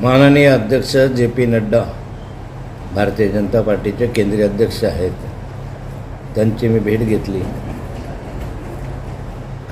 माननीय अध्यक्ष J P Nadda Bharatiya Janata पार्टीचे केंद्रीय अध्यक्ष आहेत. त्यांची मी भेट घेतली.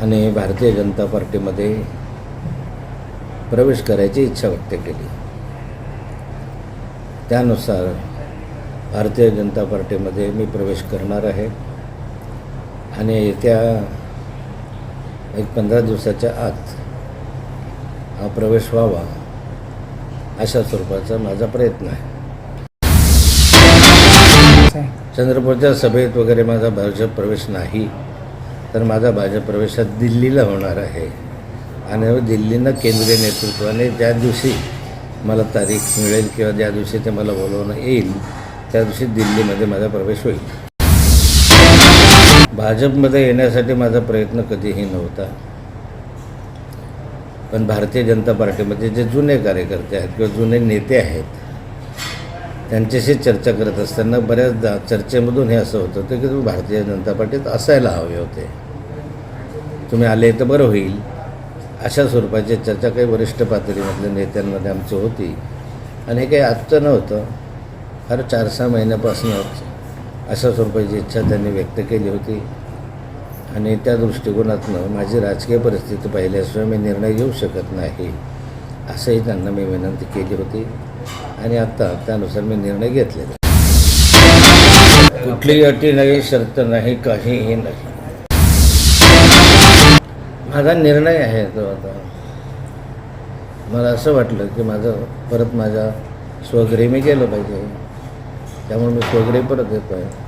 आणि भारतीय जनता पार्टीमध्ये प्रवेश करायची इच्छा व्यक्त केली. त्यानुसार भारतीय जनता पार्टीमध्ये मी प्रवेश करणार आहे. आणि येत्या एक पंधरा दिवसाच्या आत हा प्रवेश व्हावा. अशा स्वरूपाचा माझा प्रयत्न आहे. चंद्रपूरच्या सभेत वगैरे माझा भाजप प्रवेश नाही तर माझा भाजप प्रवेश हा दिल्लीला होणार आहे. आणि हो, दिल्लीनं केंद्रीय नेतृत्वाने ज्या दिवशी मला तारीख मिळेल किंवा ज्या दिवशी ते मला बोलवणं येईल त्या दिवशी दिल्लीमध्ये माझा प्रवेश होईल. भाजपमध्ये येण्यासाठी माझा प्रयत्न कधीही नव्हता. पण भारतीय जनता पार्टीमध्ये जे जुने कार्यकर्ते आहेत किंवा जुने नेते आहेत त्यांच्याशी चर्चा करत असताना बऱ्याचदा चर्चेमधून हे असं होत होतं की तुम्ही भारतीय जनता पार्टीत असायला हवे होते. तुम्ही आले तर बरं होईल. अशा स्वरूपाची चर्चा काही वरिष्ठ पातळीमधल्या नेत्यांमध्ये आमची होती. आणि हे काही आजचं नव्हतं. फार चार सहा महिन्यापासूनच अशा स्वरूपाची इच्छा त्यांनी व्यक्त केली होती. आणि त्या दृष्टिकोनातनं माझी राजकीय परिस्थिती पाहिल्याशिवाय मी निर्णय घेऊ शकत नाही असंही त्यांना मी विनंती केली होती. आणि आत्ता त्यानुसार मी निर्णय घेतलेला कुठलीही अटी नाही शर्त नाही काहीही नाही. माझा निर्णय आहे तो आता. मला असं वाटलं की माझं परत माझ्या स्वगृही मी गेलं पाहिजे. त्यामुळे मी स्वगृही परत येतो आहे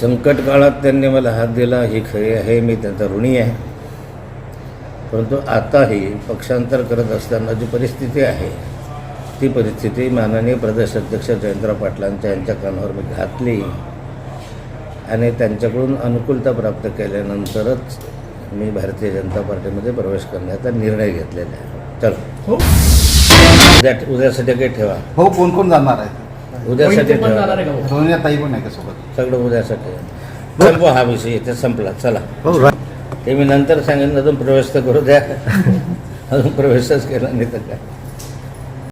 संकट काळात त्यांनी मला हात दिला ही खरी आहे मी त्यांचा ऋणी आहे. परंतु आताही पक्षांतर करत असताना जी परिस्थिती आहे ती परिस्थिती माननीय प्रदेश अध्यक्ष जयंतराव पाटलांच्या यांच्या कानावर मी घातली आणि त्यांच्याकडून अनुकूलता प्राप्त केल्यानंतरच मी भारतीय जनता पार्टीमध्ये प्रवेश करण्याचा निर्णय घेतलेला आहे. चल. हो. उद्या उद्यासाठी काही ठेवा. हो कोण कोण जाणार आहे? उद्यासाठी ठेवा. का हो? सोनिया ताई पण आहे का सोबत? सगळं उद्यासाठी संपवा हा विषय इथे संपला. चला. ते मी नंतर सांगेन अजून प्रवेश तर करू द्या. अजून प्रवेशच केला नाही तर काय.